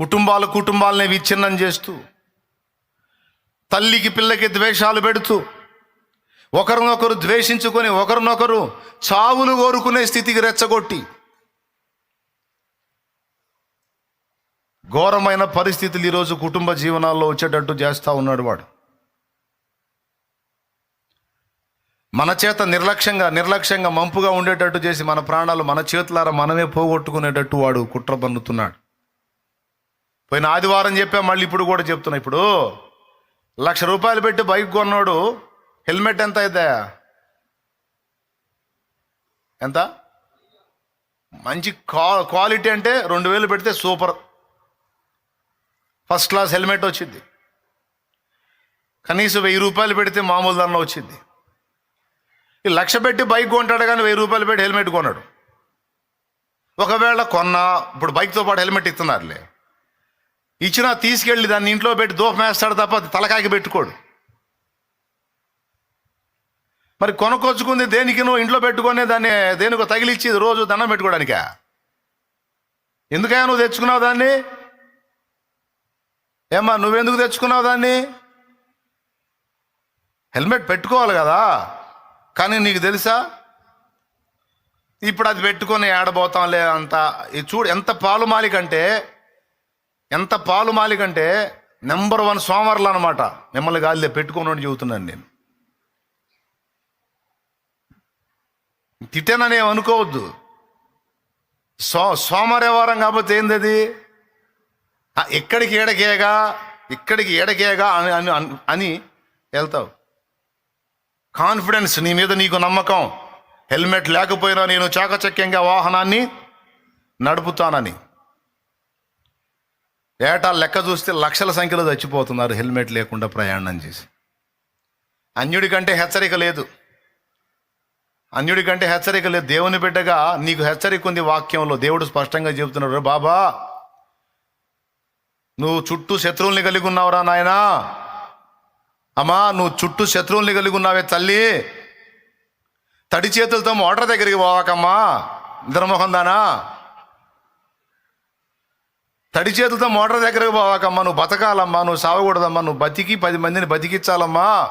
కుటుంబాల కుటుంబాలని విచ్ఛిన్నం చేస్తూ తల్లికి పిల్లకి ద్వేషాలు పెడుతూ ఒకరినొకరు ద్వేషించుకొని ఒకరినొకరు చావులు కోరుకునే స్థితికి రెచ్చగొట్టి ఘోరమైన పరిస్థితులు ఈరోజు కుటుంబ జీవనాల్లో వచ్చేటట్టు చేస్తూ ఉన్నాడు వాడు. మన చేత నిర్లక్ష్యంగా నిర్లక్ష్యంగా మంపుగా ఉండేటట్టు చేసి మన ప్రాణాలు మన చేతులారా మనమే పోగొట్టుకునేటట్టు వాడు కుట్ర పన్నుతున్నాడు. పోయిన ఆదివారం చెప్పా మళ్ళీ ఇప్పుడు కూడా చెప్తున్నా. ఇప్పుడు లక్ష రూపాయలు పెట్టి బైక్ కొన్నాడు హెల్మెట్ ఎంత అవుతాయా ఎంత? మంచి క్వా క్వాలిటీ అంటే రెండు వేలు పెడితే సూపర్. ఫస్ట్ క్లాస్ హెల్మెట్ వచ్చింది. కనీసం వెయ్యి రూపాయలు పెడితే మామూలు ధరలో వచ్చింది. ఈ లక్ష పెట్టి బైక్ కొంటాడు కానీ వెయ్యి రూపాయలు పెట్టి హెల్మెట్ కొన్నాడు. ఒకవేళ కొన్నా ఇప్పుడు బైక్తో పాటు హెల్మెట్ ఇస్తున్నారులే. ఇచ్చినా తీసుకెళ్ళి దాన్ని ఇంట్లో పెట్టి దూపం వేస్తాడు తప్ప అది తలకాకి పెట్టుకోడు. మరి కొనుక్కొచ్చుకుంది దేనికి నువ్వు ఇంట్లో పెట్టుకొని దాన్ని దేనికో తగిలిచ్చి రోజు దండం పెట్టుకోవడానికా? ఎందుకయ్యా నువ్వు తెచ్చుకున్నావు దాన్ని? ఏమ్మా నువ్వెందుకు తెచ్చుకున్నావు దాన్ని? హెల్మెట్ పెట్టుకోవాలి కదా. కానీ నీకు తెలుసా? ఇప్పుడు అది పెట్టుకొని ఏడబోతాంలే అంత. ఇది చూడు ఎంత పాలుమాలికంటే ఎంత పాలుమాలికంటే నెంబర్ వన్ సోమర్లు అనమాట మిమ్మల్ని గాలిలో పెట్టుకున్నట్టు చెబుతున్నాను నేను. తిట్టానని అనుకోవద్దు. సో సోమవారం కాబట్టి ఏంది అది ఎక్కడికి ఏడకేగా? ఇక్కడికి ఏడకేగా అని- అని వెళ్తావు. కాన్ఫిడెన్స్ నీ మీద నీకు నమ్మకం. హెల్మెట్ లేకపోయినా నేను చాకచక్యంగా వాహనాన్ని నడుపుతానని. ఏటా లెక్క చూస్తే లక్షల సంఖ్యలో చచ్చిపోతున్నారు హెల్మెట్ లేకుండా ప్రయాణం చేసి. అన్యుడి కంటే హెచ్చరిక లేదు. అన్యుడి కంటే హెచ్చరిక లేదు. దేవుని బిడ్డగా నీకు హెచ్చరిక ఉంది వాక్యంలో. దేవుడు స్పష్టంగా చెబుతున్నాడు బాబా నువ్వు చుట్టూ శత్రువుల్ని కలిగి ఉన్నావురా నాయనా. అమ్మా నువ్వు చుట్టూ శత్రువుల్ని కలిగి ఉన్నావే తల్లి. తడి చేతులతో మోటార్ దగ్గరికి పోవాకమ్మా. నిద్రమోహం దానా తడి చేతులతో మోటార్ దగ్గరకు పోవాకమ్మా నువ్వు బతకాలమ్మా నువ్వు సావకూడదమ్మా నువ్వు బతికి పది మందిని బతికించాలమ్మా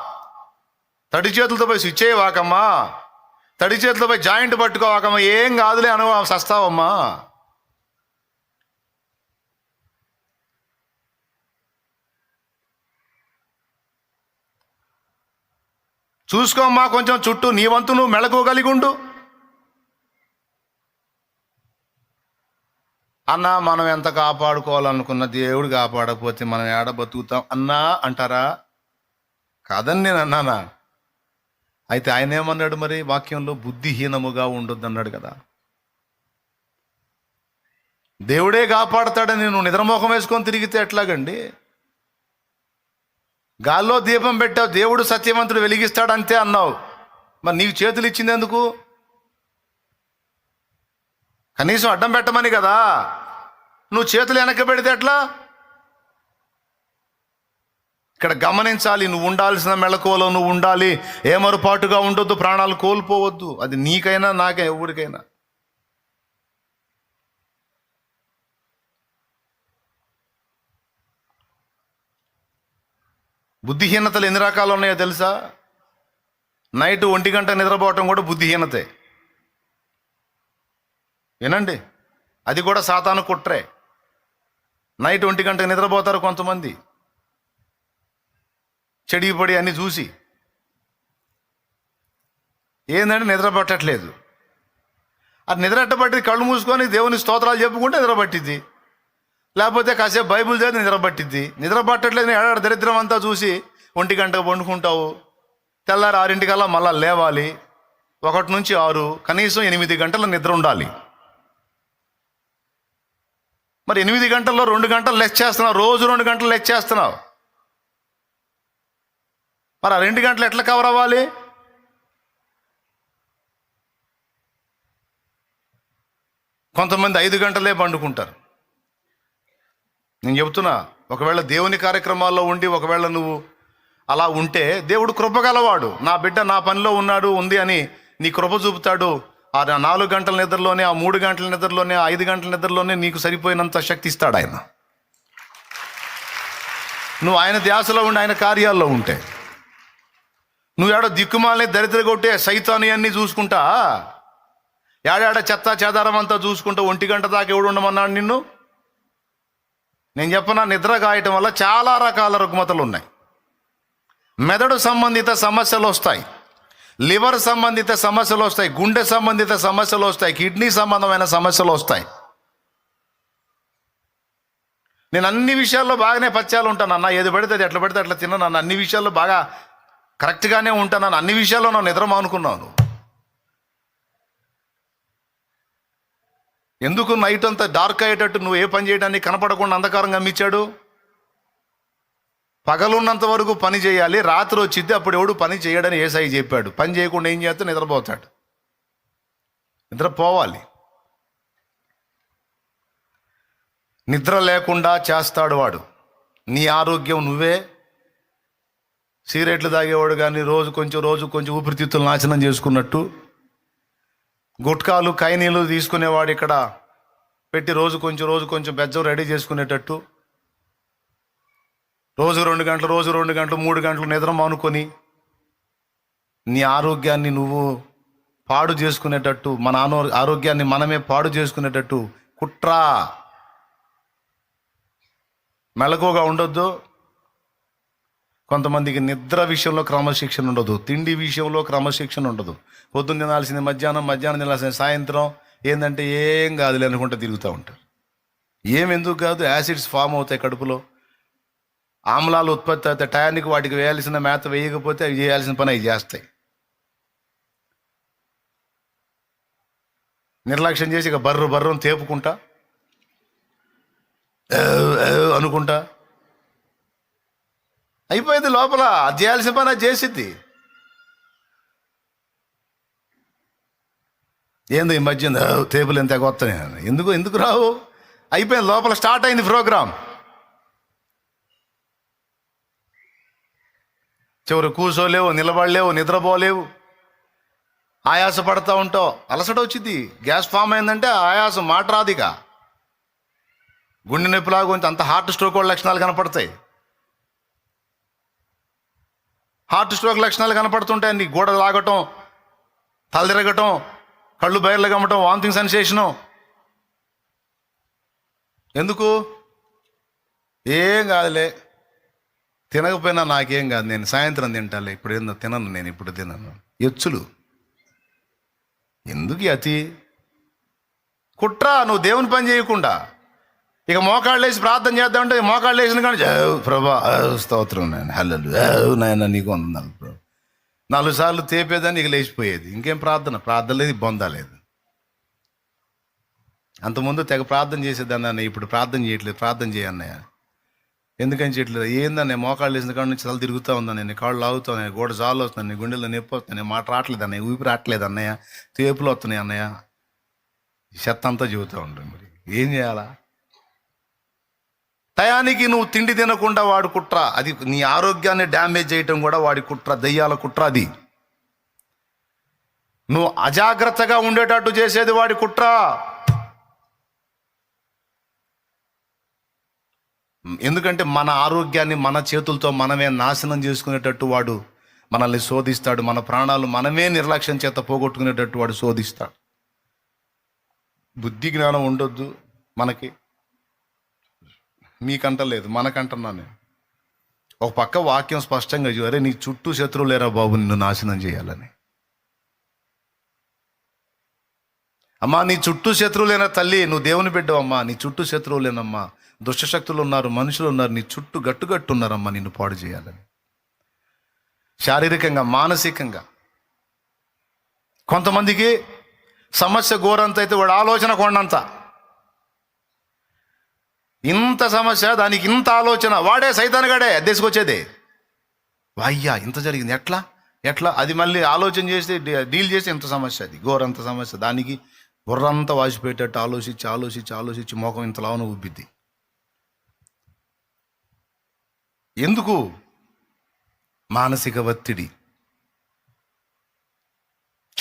తడి చేతులతో పోయి స్విచ్ అయ్యేవాకమ్మా. తడి చేతులతో పోయి జాయింట్ పట్టుకోవాకమ్మా. ఏం కాదులే అను సస్తావమ్మా. చూసుకోమ్మా కొంచెం చుట్టూ నీ వంతు నువ్వు మెళకువగలిగి ఉండు. అన్న మనం ఎంత కాపాడుకోవాలనుకున్న దేవుడు కాపాడకపోతే మనం ఏడ బతుకుతాం? అన్నా అంటారా? కాదని నేను అన్నానా అయితే ఆయన ఏమన్నాడు మరి? వాక్యంలో బుద్ధిహీనముగా ఉండొద్దు అన్నాడు కదా. దేవుడే కాపాడతాడని నువ్వు నిద్రమోహం వేసుకొని తిరిగితే ఎట్లాగండి? గాల్లో దీపం పెట్టావు దేవుడు సత్యవంతుడు వెలిగిస్తాడు అంతే అన్నావు. మరి నీకు చేతులు ఇచ్చింది ఎందుకు? కనీసం అడ్డం పెట్టమని కదా. నువ్వు చేతులు వెనక పెడితే ఎట్లా? ఇక్కడ గమనించాలి నువ్వు ఉండాల్సిన మెళకువలో నువ్వు ఉండాలి. ఏమరుపాటుగా ఉండొద్దు ప్రాణాలు కోల్పోవద్దు. అది నీకైనా నాకే ఎవరికైనా. బుద్ధిహీనతలు ఎన్ని రకాలు ఉన్నాయో తెలుసా? నైట్ ఒంటి గంట నిద్రపోవటం కూడా బుద్ధిహీనతే. వినండి. అది కూడా సాతాను కుట్రే. నైట్ ఒంటి గంట నిద్రపోతారు కొంతమంది. చెడిపడి అన్ని చూసి. ఏందంటే నిద్ర పట్టట్లేదు అది నిద్రట్టబట్టి కళ్ళు మూసుకొని దేవుని స్తోత్రాలు చెప్పుకుంటే నిద్రపట్టిద్ది. లేకపోతే కాసేపు బైబుల్ చదివి నిద్రపట్టిద్ది. నిద్రపట్టట్లేదు ఏడాడ దరిద్రం అంతా చూసి ఒంటి గంటకు వండుకుంటావు. తెల్లారి ఆరింటికల్లా మళ్ళా లేవాలి. ఒకటి నుంచి ఆరు కనీసం ఎనిమిది గంటల నిద్ర ఉండాలి. మరి ఎనిమిది గంటల్లో రెండు గంటలు లెస్ చేస్తున్నావు రోజు రెండు గంటలు లెస్ చేస్తున్నావు. మరి ఆ రెండు గంటలు ఎట్లా కవర్ అవ్వాలి? కొంతమంది ఐదు గంటలే పండుకుంటారు. నేను చెబుతున్నా ఒకవేళ దేవుని కార్యక్రమాల్లో ఉండి ఒకవేళ నువ్వు అలా ఉంటే దేవుడు కృపగలవాడు. నా బిడ్డ నా పనిలో ఉన్నాడు ఉంది అని నీ కృప చూపుతాడు. ఆ నాలుగు గంటల నిద్రలోనే ఆ మూడు గంటల నిద్రలోనే ఆ ఐదు గంటల నిద్రలోనే నీకు సరిపోయినంత శక్తి ఇస్తాడు ఆయన. నువ్వు ఆయన ధ్యాసలో ఉండి ఆయన కార్యాల్లో ఉంటే. నువ్వు ఏడో దిక్కుమాలని దరిద్ర కొట్టే సైతాన్ని అన్నీ చూసుకుంటా. ఏడాడ చెత్త చెదారం అంతా చూసుకుంటూ ఒంటి గంట దాకా ఎవడు ఉండమన్నాడు నిన్ను? నేను చెప్పనా నిద్ర కాయటం వల్ల చాలా రకాల రుగ్మతలు ఉన్నాయి. మెదడు సంబంధిత సమస్యలు వస్తాయి. లివర్ సంబంధిత సమస్యలు వస్తాయి గుండె సంబంధిత సమస్యలు వస్తాయి కిడ్నీ సంబంధమైన సమస్యలు వస్తాయి. నేను అన్ని విషయాల్లో బాగానే పచ్చాలు ఉంటాను అన్న ఏది పడితే అది ఎట్లా పడితే అట్లా తిన్నాను అన్న అన్ని విషయాల్లో బాగా కరెక్ట్గానే ఉంటాను అన్ని విషయాల్లో నన్ను నిద్ర అనుకున్నాను ఎందుకు నైట్ అంతా డార్క్ అయ్యేటట్టు నువ్వు ఏ పని చేయడానికి కనపడకుండా అంధకారం గమ్మించాడు పగలున్నంత వరకు పని చేయాలి రాత్రి వచ్చింది అప్పుడు ఎవడు పని చేయడని ఏసై చెప్పాడు. పని చేయకుండా ఏం చేస్తే నిద్రపోతాడు. నిద్రపోవాలి. నిద్ర లేకుండా చేస్తాడు వాడు. నీ ఆరోగ్యం నువ్వే. సిగరెట్లు తాగేవాడు కానీ రోజు కొంచెం రోజు కొంచెం ఊపిరితిత్తులు నాశనం చేసుకున్నట్టు. గుట్కాలు కైనీలు తీసుకునేవాడు ఇక్కడ. పెట్టి రోజు కొంచెం రోజు కొంచెం బెజ్జం రెడీ చేసుకునేటట్టు. రోజు రెండు గంటలు రోజు రెండు గంటలు మూడు గంటలు నిద్ర మానుకొని నీ ఆరోగ్యాన్ని నువ్వు పాడు చేసుకునేటట్టు మన ఆనో ఆరోగ్యాన్ని మనమే పాడు చేసుకునేటట్టు కుట్రా. మెలకువగా ఉండొద్దు. కొంతమందికి నిద్ర విషయంలో క్రమశిక్షణ ఉండదు తిండి విషయంలో క్రమశిక్షణ ఉండదు. పొద్దున్న తినాల్సింది మధ్యాహ్నం మధ్యాహ్నం తినాల్సింది సాయంత్రం. ఏంటంటే ఏం కాదులే అనుకుంటే తిరుగుతూ ఉంటారు. ఏం ఎందుకు కాదు? యాసిడ్స్ ఫామ్ అవుతాయి కడుపులో. ఆమ్లాలు ఉత్పత్తి అవుతాయి. టయానికి వాటికి వేయాల్సిన మేత వేయకపోతే అవి చేయాల్సిన పని అవి చేస్తాయి. నిర్లక్ష్యం చేసి ఇక బర్రు బర్రం తేపుకుంటా అనుకుంటా. అయిపోయింది లోపల. అది చేయాల్సిన పని అది చేసిద్ది. ఏందో ఈ మధ్య తేపులు ఎంత కొత్తనే ఎందుకు ఎందుకు రావు? అయిపోయింది లోపల స్టార్ట్ అయింది ప్రోగ్రామ్. చివరి కూర్చోలేవు నిలబడలేవు నిద్రపోలేవు. ఆయాస పడతా ఉంటావు. అలసట వచ్చింది. గ్యాస్ ఫామ్ అయిందంటే ఆయాసం మాట రాదిక గుండె నొప్పిలాగా కొంచెం అంత హార్ట్ స్ట్రోక్ వాళ్ళ లక్షణాలు కనపడతాయి. హార్ట్ స్ట్రోక్ లక్షణాలు కనపడుతుంటాయి. నీ గోడ లాగటం తలదిరగటం కళ్ళు బయర్లు గమ్మటం వాంతింగ్ సెన్సేషను. ఎందుకు? ఏం కాదులే. తినకపోయినా నాకేం కాదు. నేను సాయంత్రం తింటాలే. ఇప్పుడు ఏందో తినను నేను ఇప్పుడు తినను. ఎచ్చులు. ఎందుకు అతి కుట్ర నువ్వు దేవుని పని చేయకుండా. ఇక మోకాళ్ళు వేసి ప్రార్థన చేద్దామంటే మోకాళ్ళు వేసిన కానీ ప్రభా స్తోత్రం నాయన హల్లలు నాయన నీకు వందనాలు ప్రభు. నాలుగు సార్లు తేపేదాన్ని ఇక లేచిపోయేది. ఇంకేం ప్రార్థన? ప్రార్థన లేదు పొందలేదు అంతకుముందు తెగ ప్రార్థన చేసేదాన్ని ఇప్పుడు ప్రార్థన చేయట్లేదు. ప్రార్థన చేయన్నయ్య ఎందుకని చేయట్లేదు? ఏందన్నయ్య మోకాళ్ళు వేసిన కాడ నుంచి తల తిరుగుతూ ఉందా నేను? కాళ్ళు లాగుతా నేను గోడ జాలు వస్తున్నాయి? గుండెల్లో నొప్పి వస్తున్నాయి? మాట రావట్లేదు అన్నయ్య? ఊపిరి రావట్లేదు అన్నయ్య? తేపులు వస్తున్నాయి అన్నయ్య? చెత్తంతా చెత్త అంతా చెబుతూ ఉంటాను మరి. ఏం చేయాలా? టయానికి నువ్వు తిండి తినకుండా వాడు కుట్ర. అది నీ ఆరోగ్యాన్ని డ్యామేజ్ చేయటం కూడా వాడి కుట్ర. దయ్యాల కుట్ర అది. నువ్వు అజాగ్రత్తగా ఉండేటట్టు చేసేది వాడి కుట్ర. ఎందుకంటే మన ఆరోగ్యాన్ని మన చేతులతో మనమే నాశనం చేసుకునేటట్టు వాడు మనల్ని శోధిస్తాడు. మన ప్రాణాలు మనమే నిర్లక్ష్యం చేత పోగొట్టుకునేటట్టు వాడు శోధిస్తాడు. బుద్ధి జ్ఞానం ఉండొద్దు మనకి. మీకంట లేదు మనకంటున్నా నేను. ఒక పక్క వాక్యం స్పష్టంగా చూరే నీ చుట్టూ శత్రువు లేరా బాబు నిన్ను నాశనం చేయాలని? అమ్మా నీ చుట్టూ శత్రువులేనా తల్లి? నువ్వు దేవుని బిడ్డవమ్మా నీ చుట్టూ శత్రువులేనమ్మా. దుష్టశక్తులు ఉన్నారు మనుషులు ఉన్నారు నీ చుట్టూ గట్టుగట్టు ఉన్నారమ్మా నిన్ను పాడు చేయాలని. శారీరకంగా మానసికంగా. కొంతమందికి సమస్య ఘోరంత అయితే వాడు ఆలోచన కొండంత ఇంత సమస్య దానికి ఇంత ఆలోచన వాడే సైతానగాడే తీసుకొచ్చేది వాయ్యా ఇంత జరిగింది ఎట్లా? ఎట్లా? అది మళ్ళీ ఆలోచన చేసి డీ- డీల్ చేసి ఇంత సమస్య అది ఘోరంత సమస్య. దానికి బుర్రంతా వాసిపోయేటట్టు ఆలోచించి ఆలోచించి ఆలోచించి మోకం ఇంత ఉబ్బిద్ది ఎందుకు? మానసిక ఒత్తిడి.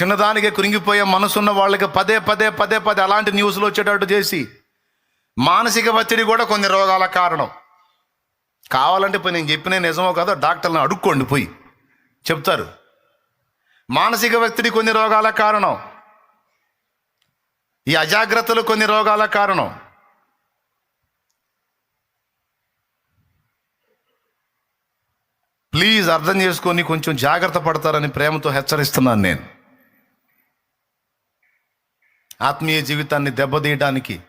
చిన్నదానికే కురింగిపోయే మనసున్న వాళ్ళకి పదే పదే పదే పదే అలాంటి న్యూస్లు వచ్చేటట్టు చేసి మానసిక ఒత్తిడి కూడా కొన్ని రోగాల కారణం. కావాలంటే పోయి నేను చెప్పిన నిజమో కాదో డాక్టర్ని అడుక్కోండి పోయి. చెప్తారు. మానసిక ఒత్తిడి కొన్ని రోగాల కారణం. ఈ అజాగ్రత్తలు కొన్ని రోగాల కారణం. ప్లీజ్ అర్థం చేసుకొని కొంచెం జాగ్రత్త పడతారని ప్రేమతో హెచ్చరిస్తున్నాను నేను. ఆత్మీయ జీవితాన్ని దెబ్బతీయడానికి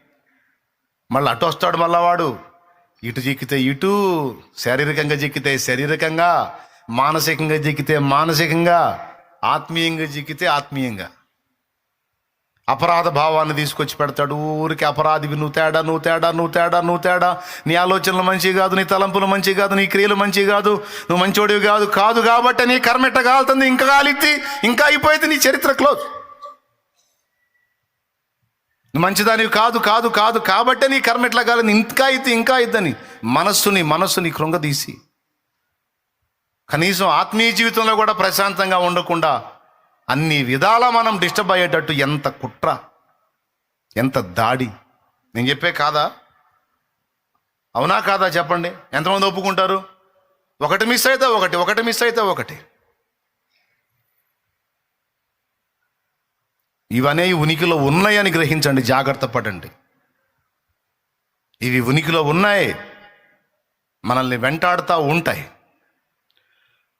మళ్ళీ అటు వస్తాడు మళ్ళా వాడు. ఇటు చిక్కితే ఇటు శారీరకంగా చిక్కితే శారీరకంగా మానసికంగా చిక్కితే మానసికంగా ఆత్మీయంగా చిక్కితే ఆత్మీయంగా. అపరాధ భావాన్ని తీసుకొచ్చి పెడతాడు. ఊరికి అపరాధివి నువ్వు తేడా నువ్వు తేడా నువ్వు తేడా నువ్వు తేడా. నీ ఆలోచనలు మంచి కాదు నీ తలంపులు మంచి కాదు నీ క్రియలు మంచివి కాదు. నువ్వు మంచోడివి కాదు కాదు కాబట్టి నీ కర్మెట్ట కాలుతుంది? ఇంకా కాలిద్ది ఇంకా అయిపోయింది నీ చరిత్ర క్లోజ్. నువ్వు మంచిదానివి కాదు కాదు కాదు కాబట్టే నీ కర్మెట్లా కాలేదు? ఇంకా అయితే ఇంకా అయిద్దని. మనస్సుని మనస్సుని కృంగదీసి. కనీసం ఆత్మీయ జీవితంలో కూడా ప్రశాంతంగా ఉండకుండా అన్ని విధాలా మనం డిస్టర్బ్ అయ్యేటట్టు ఎంత కుట్ర ఎంత దాడి. నేను చెప్పే కాదా? అవునా కాదా చెప్పండి? ఎంతమంది ఒప్పుకుంటారు? ఒకటి మిస్ అయితే ఒకటి ఒకటి మిస్ అయితే ఒకటి. ఇవనే ఉనికిలో ఉన్నాయని గ్రహించండి జాగ్రత్త పడండి. ఇవి ఉనికిలో ఉన్నాయి మనల్ని వెంటాడుతూ ఉంటాయి.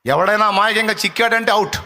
ఎవడైనా మాయకంగా చిక్కాడంటే అవుట్.